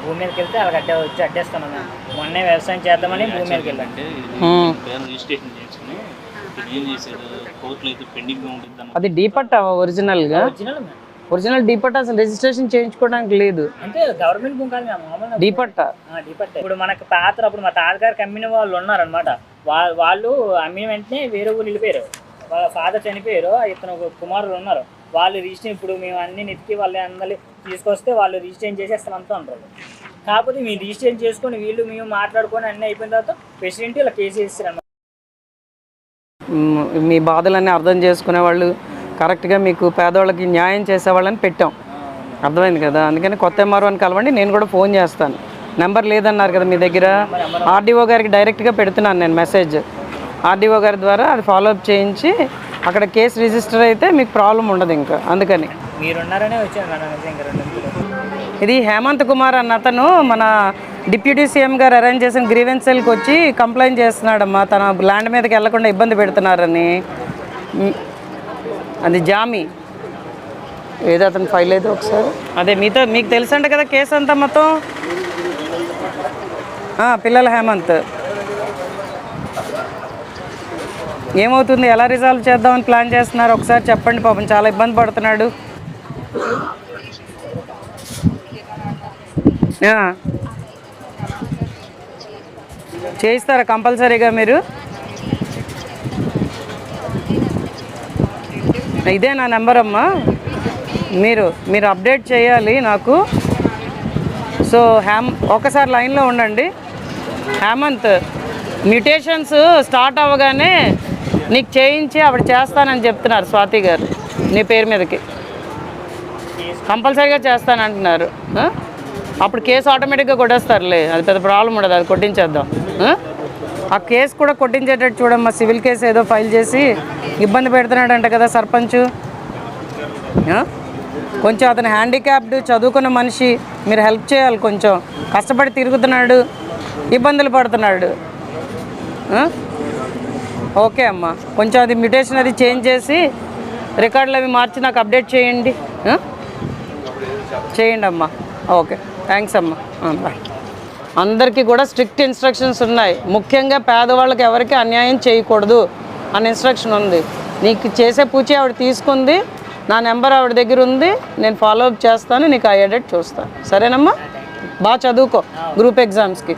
భూమి మీదకి వెళ్తే వాళ్ళకి అడ్డే వచ్చి అడ్డేస్తాను మొన్నే వ్యవసాయం చేద్దామని భూమి మీదకి. పేరు రిజిస్ట్రేషన్ చేసుకుని ఇది ఏం చేశాడు కోర్టులో అయితే పెండింగ్ ఉంటుంది అన్న. అది డీపట్ట ఒరిజినల్గా? Original ma'am. ఒరిజినల్ డీపట్ట అసలు రిజిస్ట్రేషన్ చేయించుకోవడానికి లేదు. అంటే గవర్నమెంట్ భూమి కాదు మామూలుగా ఆ, డిపట్టే. ఇప్పుడు మనకి పాత అప్పుడు మా తాతగారికి అమ్మిన వాళ్ళు ఉన్నారనమాట వాళ్ళు అమ్మిన వెంటనే వేరే ఊరు వెళ్ళిపోయారు. వాళ్ళ ఫాదర్ చనిపోయారు ఇతను ఒక కుమారులు ఉన్నారు. వాళ్ళు రిజిస్టర్ ఇప్పుడు మేము అన్ని నెతికి వాళ్ళు అందరి తీసుకొస్తే వాళ్ళు రిజిస్ట్రేషన్ చేసేస్తాం అంతా అంటారు. కాకపోతే మేము రిజిస్ట్రేషన్ చేసుకొని వీళ్ళు మేము మాట్లాడుకొని అన్నీ అయిపోయిన తర్వాత ప్రెసిడెంట్ ఇలా కేసు వేస్తారు మ్, మీ బాధలన్నీ అర్థం చేసుకునే వాళ్ళు కరెక్ట్గా మీకు పేదవాళ్ళకి న్యాయం చేసేవాళ్ళని పెట్టాం. అర్థమైంది కదా? అందుకని కొత్త ఎంఆర్ఓ అని కలవండి నేను కూడా ఫోన్ చేస్తాను. నెంబర్ లేదన్నారు కదా మీ దగ్గర? ఆర్డీఓ గారికి డైరెక్ట్గా పెడుతున్నాను నేను మెసేజ్ ఆర్డీఓ గారి ద్వారా అది ఫాలోఅప్ చేయించి అక్కడ కేసు రిజిస్టర్ అయితే మీకు ప్రాబ్లం ఉండదు ఇంకా అందుకని. మీరున్నారనే వచ్చాను. ఇది హేమంత్ కుమార్ అన్న అతను మన డిప్యూటీ సీఎం గారు అరేంజ్ చేసిన గ్రీవెన్స్ సెల్కి వచ్చి కంప్లైంట్ చేస్తున్నాడమ్మా తన ల్యాండ్ మీదకి వెళ్ళకుండా ఇబ్బంది పెడుతున్నారని. అది జామి. ఏదో అతను ఫైల్ అయితే ఒకసారి. అదే మీతో మీకు తెలుసంట కదా కేసు అంతా మొత్తం పిల్లల హేమంత్. ఏమవుతుంది? ఎలా రిజాల్వ్ చేద్దామని ప్లాన్ చేస్తున్నారు? ఒకసారి చెప్పండి పాపం. చాలా ఇబ్బంది పడుతున్నాడు. చేయిస్తారా కంపల్సరీగా మీరు? ఇదే నా నెంబర్ అమ్మా. మీరు మీరు అప్డేట్ చేయాలి నాకు. సో హ్యామ్ ఒకసారి లైన్లో ఉండండి. హేమంత్ మ్యూటేషన్స్ స్టార్ట్ అవ్వగానే నీకు చేయించి ఆవిడ చేస్తానని చెప్తున్నారు స్వాతి గారు. నీ పేరు మీదకి. కంపల్సరీగా చేస్తానంటున్నారు. అప్పుడు కేసు ఆటోమేటిక్గా కొట్టేస్తారులే. అది పెద్ద ప్రాబ్లం ఉండదు అది కొట్టించేద్దాం. ఆ? కేసు కూడా కొట్టించేటట్టు చూడమ్మా సివిల్ కేసు ఏదో ఫైల్ చేసి ఇబ్బంది పెడుతున్నాడంట కదా సర్పంచ్. కొంచెం అతను హ్యాండిక్యాప్డ్ చదువుకున్న మనిషి మీరు హెల్ప్ చేయాలి కొంచెం. కష్టపడి తిరుగుతున్నాడు ఇబ్బందులు పడుతున్నాడు. ఓకే అమ్మా. కొంచెం అది మ్యూటేషన్ అది చేంజ్ చేసి రికార్డులు అవి మార్చి నాకు అప్డేట్ చేయండి. చేయండి అమ్మా. ఓకే. థ్యాంక్స్ అమ్మా. బాయ్ అందరికీ కూడా స్ట్రిక్ట్ ఇన్స్ట్రక్షన్స్ ఉన్నాయి. ముఖ్యంగా పేదవాళ్ళకి ఎవరికి అన్యాయం చేయకూడదు అని ఇన్స్ట్రక్షన్ ఉంది. నీకు చేసే పూచి ఆవిడ తీసుకుంది నా నెంబర్ ఆవిడ దగ్గర ఉంది నేను ఫాలో అప్ చేస్తాను నీకు అయ్యేటట్టు చూస్తాను. సరేనమ్మా? బాగా చదువుకో. గ్రూప్ ఎగ్జామ్స్కి